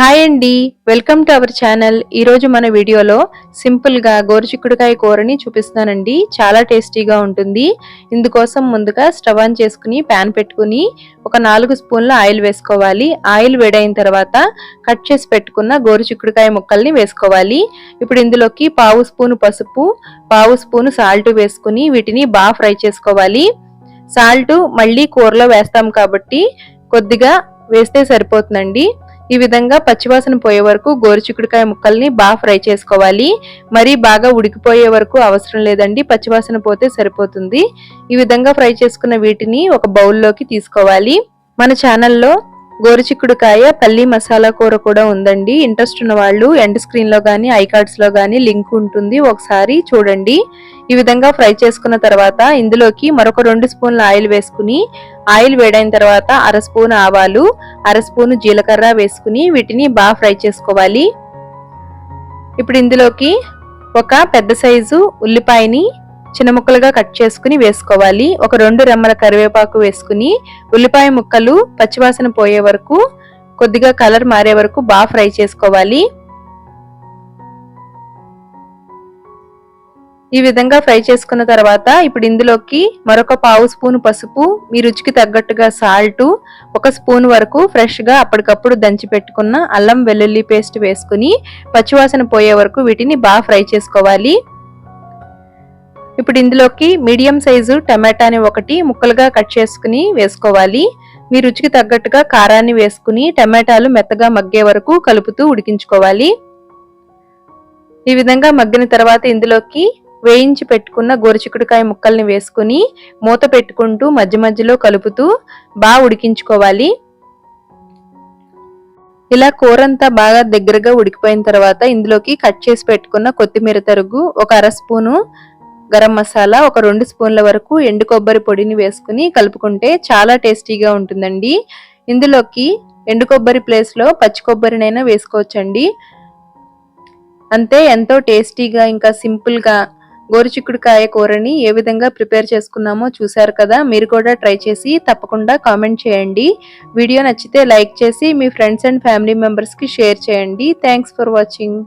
Hi అండి. Welcome to our channel ఈరోజు మన వీడియోలో సింపుల్గా గోరుచిక్కుడుకాయ కూరని చూపిస్తానండి చాలా టేస్టీగా ఉంటుంది. ఇందుకోసం ముందుగా స్టవ్ ఆన్ చేసుకుని ప్యాన్ పెట్టుకుని ఒక నాలుగు స్పూన్ల ఆయిల్ వేసుకోవాలి. ఆయిల్ వేడైన తర్వాత కట్ చేసి పెట్టుకున్న గోరుచిక్కుడుకాయ ముక్కల్ని వేసుకోవాలి. ఇప్పుడు ఇందులోకి పావు స్పూను పసుపు పావు స్పూను సాల్ట్ వేసుకుని వీటిని బాగా ఫ్రై చేసుకోవాలి. సాల్ట్ మళ్ళీ కూరలో వేస్తాం కాబట్టి కొద్దిగా వేస్తే సరిపోతుందండి. ఈ విధంగా పచ్చివాసన పోయే వరకు గోరుచిక్కుడుకాయ ముక్కల్ని బాగా ఫ్రై చేసుకోవాలి. మరీ బాగా ఉడికిపోయే వరకు అవసరం లేదండి. పచ్చివాసన పోతే సరిపోతుంది. ఈ విధంగా ఫ్రై చేసుకున్న వీటిని ఒక బౌల్లోకి తీసుకోవాలి. మన ఛానల్లో గోరుచిక్కుడుకాయ పల్లి మసాలా కూర కూడా ఉందండి. ఇంట్రెస్ట్ ఉన్న వాళ్ళు ఎండ్ స్క్రీన్లో కానీ ఐకార్డ్స్లో కానీ లింక్ ఉంటుంది. ఒకసారి చూడండి. ఈ విధంగా ఫ్రై చేసుకున్న తర్వాత ఇందులోకి మరొక రెండు స్పూన్ల ఆయిల్ వేసుకుని ఆయిల్ వేడైన తర్వాత అర స్పూన్ ఆవాలు అర స్పూన్ జీలకర్ర వేసుకుని వీటిని బాగా ఫ్రై చేసుకోవాలి. ఇప్పుడు ఇందులోకి ఒక పెద్ద సైజు ఉల్లిపాయని చిన్న ముక్కలుగా కట్ చేసుకుని వేసుకోవాలి. ఒక రెండు రెమ్మల కరివేపాకు వేసుకుని ఉల్లిపాయ ముక్కలు పచ్చివాసన పోయే వరకు కొద్దిగా కలర్ మారే వరకు బాగా ఫ్రై చేసుకోవాలి. ఈ విధంగా ఫ్రై చేసుకున్న తర్వాత ఇప్పుడు ఇందులోకి మరొక పావు స్పూన్ పసుపు మీ రుచికి తగ్గట్టుగా సాల్ట్ ఒక స్పూన్ వరకు ఫ్రెష్గా అప్పటికప్పుడు దంచి పెట్టుకున్న అల్లం వెల్లుల్లి పేస్ట్ వేసుకుని పచ్చివాసన పోయే వరకు వీటిని బాగా ఫ్రై చేసుకోవాలి. ఇప్పుడు ఇందులోకి మీడియం సైజు టమాటాని ఒకటి ముక్కలుగా కట్ చేసుకుని వేసుకోవాలి. మీ రుచికి తగ్గట్టుగా కారాన్ని వేసుకుని టమాటాలు మెత్తగా మగ్గే వరకు కలుపుతూ ఉడికించుకోవాలి. ఈ విధంగా మగ్గిన తర్వాత ఇందులోకి వేయించి పెట్టుకున్న గోరుచిక్కుడుకాయ ముక్కల్ని వేసుకుని మూత పెట్టుకుంటూ మధ్య మధ్యలో కలుపుతూ బాగా ఉడికించుకోవాలి. ఇలా కూర అంతా బాగా దగ్గరగా ఉడికిపోయిన తర్వాత ఇందులోకి కట్ చేసి పెట్టుకున్న కొత్తిమీర తరుగు ఒక అర స్పూను గరం మసాలా ఒక రెండు స్పూన్ల వరకు ఎండు కొబ్బరి పొడిని వేసుకుని కలుపుకుంటే చాలా టేస్టీగా ఉంటుందండి. ఇందులోకి ఎండు కొబ్బరి ప్లేస్లో పచ్చి కొబ్బరినైనా వేసుకోవచ్చండి. అంతే ఎంతో టేస్టీగా ఇంకా సింపుల్గా గోరుచిక్కుడుకాయ కూరని ఏ విధంగా ప్రిపేర్ చేసుకున్నామో చూశారు కదా మీరు కూడా ట్రై చేసి తప్పకుండా కామెంట్ చేయండి. వీడియో నచ్చితే లైక్ చేసి మీ ఫ్రెండ్స్ అండ్ ఫ్యామిలీ మెంబర్స్కి షేర్ చేయండి. Thanks for watching.